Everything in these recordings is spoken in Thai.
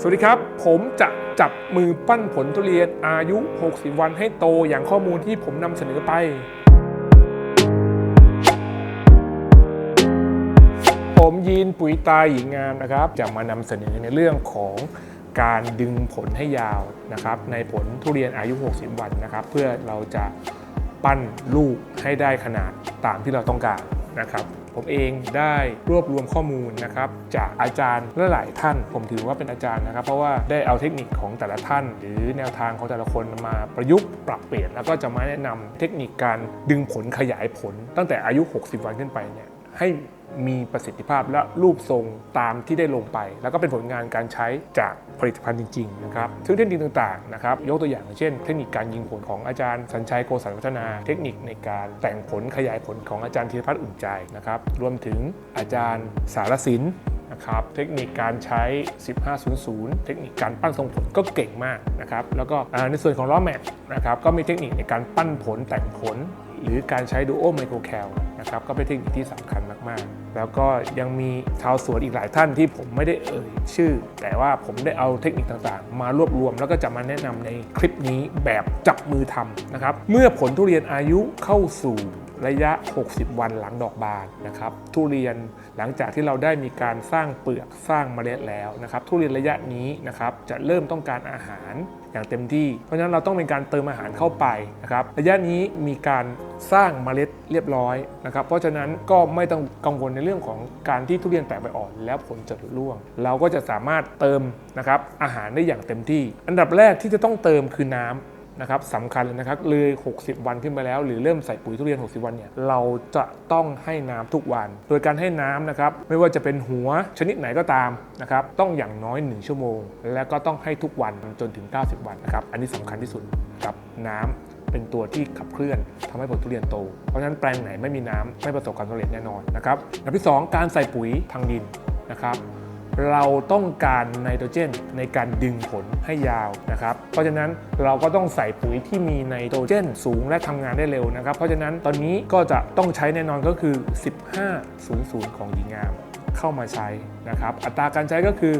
สวัสดีครับ ผมจะจับมือปั้นผลทุเรียนอายุ 60 วันให้โตอย่างข้อมูลที่ผมนำเสนอไป ผมยีนปุ๋ยตาหญิงงามนะครับ จะมานำเสนอในเรื่องของการดึงผลให้ยาวนะครับ ในผลทุเรียนอายุ 60 วันนะครับ เพื่อเราจะปั้นลูกให้ได้ขนาดตามที่เราต้องการนะครับ ผมเองได้รวบรวมข้อมูลนะครับจากอาจารย์หลายท่าน ผมถือว่าเป็นอาจารย์นะครับ เพราะว่าได้เอาเทคนิคของแต่ละท่าน หรือแนวทางของแต่ละคนมาประยุกต์ปรับเปลี่ยน แล้วก็จะมาแนะนำเทคนิคการดึงผลขยายผล ตั้งแต่อายุ 60 วันขึ้นไปเนี่ย ให้มีประสิทธิภาพและรูปทรงตามที่ได้ลงไป แล้วก็เป็นผลงานการใช้จากผลิตภัณฑ์จริงๆนะครับซึ่งเทคนิคต่างๆนะครับยกตัวอย่างเช่น เทคนิคการยิงผลของอาจารย์สัญชัยโกสันวัฒนา เทคนิคในการแต่งผลขยายผลของอาจารย์ธีรพัฒน์อุ่นใจนะครับรวมถึงอาจารย์สารสินนะครับเทคนิคการใช้ 1500 เทคนิคการปั้นทรงผลก็เก่งมากนะครับแล้วก็ในส่วนของล้อแม็กนะครับก็มีเทคนิคในการปั้นผลแต่งผล หรือการใช้ดูโอไมโครแคล นะครับก็เป็นเทคนิคที่สำคัญมากๆ แล้วก็ยังมีชาวสวนอีกหลายท่านที่ผมไม่ได้เอ่ยชื่อ แต่ว่าผมได้เอาเทคนิคต่างๆ มารวบรวมแล้วก็จะมาแนะนำในคลิปนี้แบบจับมือทำนะครับเมื่อผลทุเรียนอายุเข้าสู่ระยะ 60 วันหลังดอกบานนะครับ ทุเรียนหลังจากที่เราได้มีการสร้างเปลือกสร้างเมล็ดแล้วนะครับ ทุเรียนระยะนี้นะครับจะเริ่มต้องการอาหารอย่างเต็มที่ เพราะฉะนั้นเราต้องเป็นการเติมอาหารเข้าไปนะครับ ระยะนี้มีการสร้างเมล็ดเรียบร้อยนะครับเพราะฉะนั้นก็ไม่ต้องกังวลในเรื่องของการที่ทุเรียนแตกใบอ่อนแล้วผลจะร่วง เราก็จะสามารถเติมนะครับอาหารได้อย่างเต็มที่ อันดับแรกที่จะต้องเติมคือน้ำนะครับสำคัญเลยนะครับเลย 60 วันขึ้นไปแล้ว หรือเริ่มใส่ปุ๋ยทุเรียน 60 วันเนี่ยเราจะต้องให้น้ำทุกวัน โดยการให้น้ำนะครับไม่ว่าจะเป็นหัวชนิดไหนก็ตามนะครับต้องอย่างน้อย 1 ชั่วโมง และก็ต้องให้ทุกวันจนถึง 90 วันนะครับอันนี้สำคัญที่สุดกับน้ำ เป็นตัวที่ขับเคลื่อนทำให้ผลทุเรียนโต เพราะฉะนั้นแปลงไหนไม่มีน้ำไม่ประสบความสำเร็จแน่นอนนะครับอันที่ 2 การใส่ปุ๋ยทางดินนะครับเราต้องการไนโตรเจนในการดึงผลให้ยาวนะครับ เพราะฉะนั้นเราก็ต้องใส่ปุ๋ยที่มีไนโตรเจนสูงและทำงานได้เร็วนะครับ เพราะฉะนั้นตอนนี้ก็จะต้องใช้แน่นอนก็คือ 1500 ของหญิงงามเข้ามาใช้นะครับ อัตราการใช้ก็คือ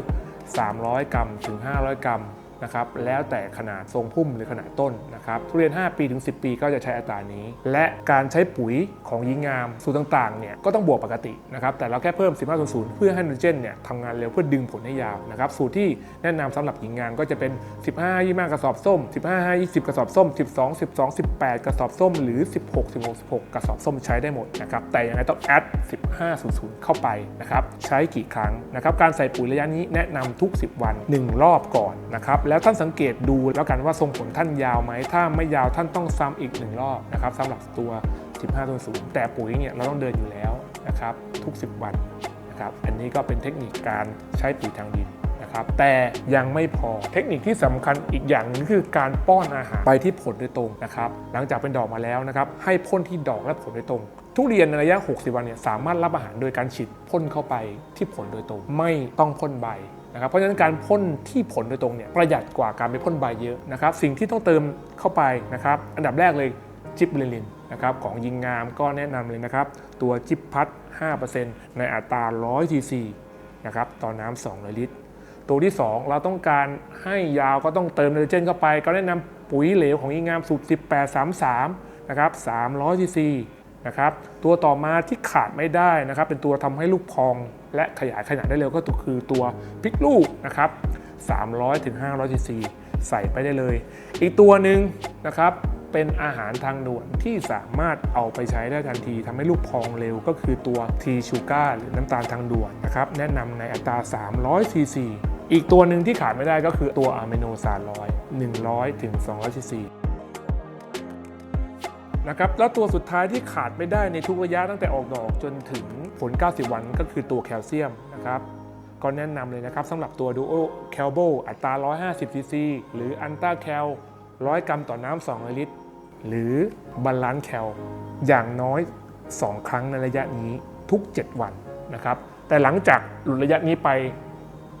300 กรัมถึง 500 กรัม นะครับแล้วแต่ขนาดทรงพุ่มหรือขนาดต้นนะครับทุเรียน 5 ปีถึง 10 ปีก็จะใช้อัตรานี้ และการใช้ปุ๋ยของยิงงามสูตรต่างๆเนี่ยก็ต้องบวกปกตินะครับแต่เราแค่เพิ่ม 1500เพื่อให้ไนโตรเจนเนี่ยทำงานเร็วเพื่อดึงผลให้ยาวนะครับสูตรที่แนะนำสำหรับยิงงามก็จะเป็น 15 25กระสอบส้ม 15 20 กระสอบส้ม 12 12 18 กระสอบส้ม หรือ 16 16 16 กระสอบส้มใช้ได้หมดนะครับแต่ยังไงต้องแอด 1500เข้าไปนะครับใช้กี่ครั้งนะครับการใส่ปุ๋ยระยะนี้แนะนำทุก 10 วัน 1 รอบก่อนนะครับแล้วท่านสังเกตดูแล้วกันว่าทรงผลท่านยาวไหม ถ้าไม่ยาวท่านต้องซ้ำอีก1รอบนะครับสำหรับตัว 15ตัวศูนย์แต่ปุ๋ยเนี่ยเราต้องเดินอยู่แล้วนะครับทุก 10 วันนะครับอันนี้ก็เป็นเทคนิคการใช้ปุ๋ยทางดินนะครับแต่ยังไม่พอเทคนิคที่สำคัญอีกอย่างหนึงคือการป้อนอาหารไปที่ผลโดยตรงนะครับหลังจากเป็นดอกมาแล้วนะครับให้พ่นที่ดอกและผลโดยตรงทุเรียนในระยะ 60 วันเนี่ยสามารถรับอาหารโดยการฉีดพ่นเข้าไปที่ผลโดยตรง ไม่ต้องพ่นใบ นะครับเพราะฉะนั้นการพ่นที่ผลโดยตรงเนี่ยประหยัดกว่าการไปพ่นใบเยอะนะครับสิ่งที่ต้องเติมเข้าไปนะครับอันดับแรกเลยจิบเบลินนะครับของยิงงามก็แนะนำเลยนะครับ ตัวจิบพัด 5%ในอัตรา 100ทีซีนะครับต่อน้ำ200 ลิตร ตัวที่ 2 เราต้องการให้ยาวก็ต้องเติมไนโตรเจนเข้าไป ก็แนะนำปุ๋ยเหลวของยิงงามสูตร1833 นะครับ300ทีซี นะครับตัวต่อมาที่ขาดไม่ได้นะครับ เป็นตัวทำให้ลูกพองและขยายขนาดได้เร็วก็คือตัวพลิกลูกนะครับ300ถึง500ทีซีใส่ไปได้เลย อีกตัวหนึ่งนะครับเป็นอาหารทางด่วนที่สามารถเอาไปใช้ได้ทันทีทำให้ลูกพองเร็วก็คือตัว T ชูการ์หรือน้ำตาลทางด่วนนะครับแนะนำในอัตรา 300ซีซีอีกตัวหนึ่งที่ขาดไม่ได้ก็คือตัวอะมิโนซาลอย100ถึง200ซีซี นะครับแล้วตัวสุดท้ายที่ขาดไม่ได้ในทุกระยะตั้งแต่ออกดอกจนถึงผล 90 วันก็คือตัวแคลเซียมนะครับก็แนะนำเลยนะครับสำหรับตัว Duo c a l b o อัตรา 150ซีซีหรืออันต้าแคล100 กรัมต่อน้ำ2ลิตร หรือบาลานซ์แคลอย่างน้อย 2 ครั้งในระยะนี้ทุก 7 วันนะครับแต่หลังจากหลุดระยะนี้ไป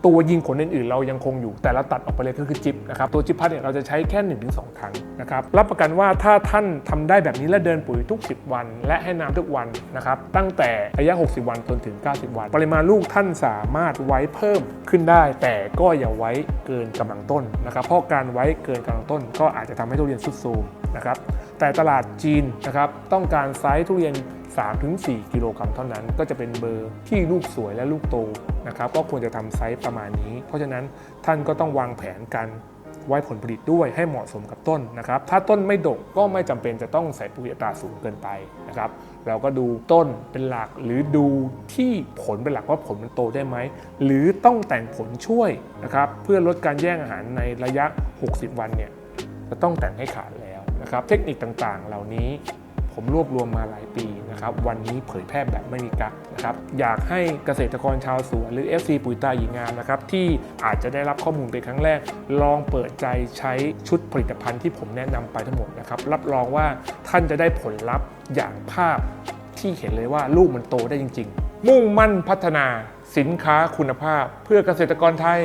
ตัวยิงผลอื่นๆ เรายังคงอยู่แต่เราตัดออกไปเลยก็คือจิบนะครับตัวจิบพัดเนี่ยเราจะใช้แค่ 1-2 ครั้งนะครับรับประกันว่าถ้าท่านทำได้แบบนี้และเดินปุ๋ยทุก 10 วัน และให้น้ำทุกวันนะครับตั้งแต่ระยะ 60 วันจนถึง 90 วัน ปริมาณลูกท่านสามารถไว้เพิ่มขึ้นได้ แต่ก็อย่าไว้เกินกำลังต้นนะครับเพราะการไว้เกินกำลังต้น ก็อาจจะทำให้ทุเรียนสุดโทรมนะครับ แต่ตลาดจีนนะครับต้องการไซส์ทุเรียน 3-4 กิโลกรัมเท่านั้น ก็จะเป็นเบอร์ที่ลูกสวยและลูกโตนะครับก็ควรจะทำไซส์ประมาณนี้ เพราะฉะนั้นท่านก็ต้องวางแผนการไว้ผลผลิตด้วยให้เหมาะสมกับต้นนะครับ ถ้าต้นไม่ดกก็ไม่จำเป็นจะต้องใส่ปุ๋ยอัตราสูงเกินไปนะครับ เราก็ดูต้นเป็นหลักหรือดูที่ผลเป็นหลักว่าผลมันโตได้ไหม หรือต้องแต่งผลช่วยนะครับ เพื่อลดการแย่งอาหารในระยะ 60 วันเนี่ยจะต้องแต่งให้ขาดแล้ว นะครับเทคนิคต่างๆ เหล่านี้ผมรวบรวมมาหลายปีนะครับวันนี้เผยแพร่แบบไม่มีกักนะครับอยากให้เกษตรกรชาวสวนหรือ FC ปุ๋ยตาหญิงงามนะครับที่อาจจะได้รับข้อมูลเป็นครั้งแรก ลองเปิดใจใช้ชุดผลิตภัณฑ์ที่ผมแนะนำไปทั้งหมดนะครับรับรองว่าท่านจะได้ผลลัพธ์อย่างภาพที่เห็นเลยว่าลูกมันโตได้จริง ๆ มุ่งมั่นพัฒนาสินค้าคุณภาพเพื่อเกษตรกรไทย